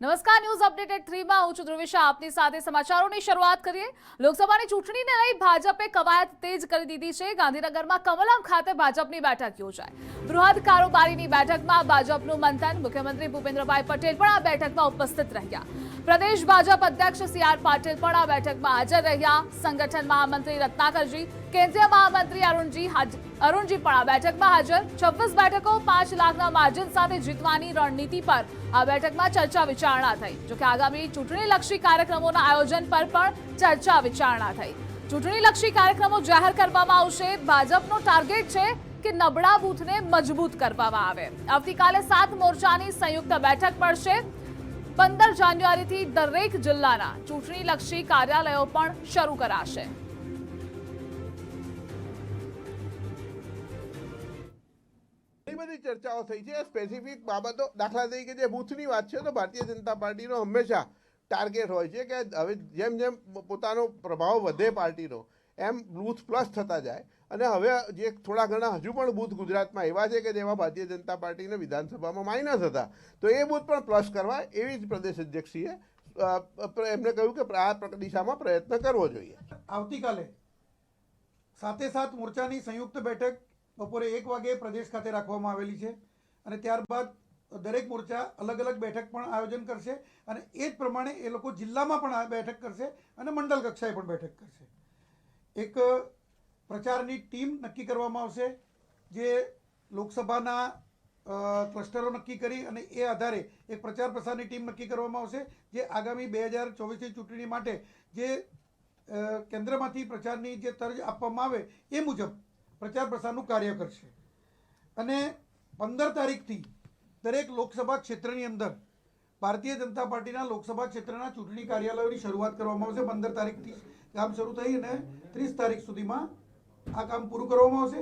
નમસ્કાર, news updated થ્રીમાં હું છું ધ્રુવિશા. આપની સાથે સમાચારોની શરૂઆત કરીએ. લોકસભાની ચૂંટણીને લઈ ભાજપે કવાયત તેજ કરી દીધી છે. ગાંધીનગરમાં કમલમ ખાતે ભાજપની બેઠક યોજાઈ. બૃહદ કારોબારીની બેઠકમાં ભાજપનું મંથન મુખ્યમંત્રી ભૂપેન્દ્રભાઈ પટેલ પણ આ બેઠકમાં ઉપસ્થિત રહ્યા. પ્રદેશ ભાજપ અધ્યક્ષ સી આર પાટીલ પણ આ બેઠકમાં હાજર રહ્યા. સંગઠન મહામંત્રી રત્નાકરજી, કેન્દ્રીય મહામંત્રી અરુણજી અરુણજી પણ આ બેઠકમાં હાજર. છવ્વીસ બેઠકો પાંચ લાખના માર્જિન સાથે જીતવાની રણનીતિ પર આ બેઠકમાં ચર્ચા વિચારણા થઈ. જોકે આગામી ચૂંટણીલક્ષી કાર્યક્રમોના આયોજન પર પણ ચર્ચા વિચારણા થઈ. ચૂંટણીલક્ષી કાર્યક્રમો જાહેર કરવામાં આવશે. ભાજપનો ટાર્ગેટ છે કે નબળા બૂથને મજબૂત કરવામાં આવે. આવતીકાલે સાત મોરચાની સંયુક્ત બેઠક પડશે પંદર જાન્યુઆરીથી દરેક જિલ્લાના ચૂંટણીલક્ષી કાર્યાલયો પણ શરૂ કરાશે. બધી ચર્ચાઓ થઈ છે. સ્પેસિફિક બાબતો દાખલા તરીકે જે બૂથની વાત છે, તો ભારતીય જનતા પાર્ટીનો હંમેશા ટાર્ગેટ હોય છે કે હવે જેમ જેમ પોતાનો પ્રભાવ વધે પાર્ટીનો એમ બૂથ પ્લસ થતા જાય. અને હવે જે થોડા ઘણા હજુ પણ બૂથ ગુજરાતમાં એવા છે કે જેમાં ભારતીય જનતા પાર્ટીને વિધાનસભામાં માઇનસ હતા. તો એ બૂથ પણ પ્લસ કરવા એવી જ પ્રદેશ અધ્યક્ષીએ એમને કહ્યું કે આ દિશામાં પ્રયત્ન કરવો જોઈએ. આવતીકાલે સાથે સાથ મોરચાની સંયુક્ત બેઠક બપોરે એક વાગે પ્રદેશ ખાતે રાખવામાં આવેલી છે. અને ત્યારબાદ દરેક મોરચા અલગ અલગ બેઠક પણ આયોજન કરશે. અને એ જ પ્રમાણે એ લોકો જિલ્લામાં પણ આ બેઠક કરશે અને મંડળ કક્ષાએ પણ બેઠક કરશે. એક પ્રચારની ટીમ નક્કી કરવામાં આવશે, જે લોકસભાના ક્લસ્ટરો નક્કી કરી અને એ આધારે એક પ્રચાર પ્રસારની ટીમ નક્કી કરવામાં આવશે, જે આગામી બે હજાર ચોવીસની ચૂંટણી માટે જે કેન્દ્રમાંથી પ્રચારની જે તર્જ આપવામાં આવે એ મુજબ પ્રચાર પ્રસારનું કાર્ય કરશે. અને પંદર તારીખથી દરેક લોકસભા ક્ષેત્રની અંદર ભારતીય જનતા પાર્ટીના લોકસભા ક્ષેત્રના ચૂંટણી કાર્યાલયોની શરૂઆત કરવામાં આવશે પંદર તારીખથી. કામ શરૂ થઈ અને ત્રીસ તારીખ સુધીમાં આ કામ પૂરું કરવામાં આવશે.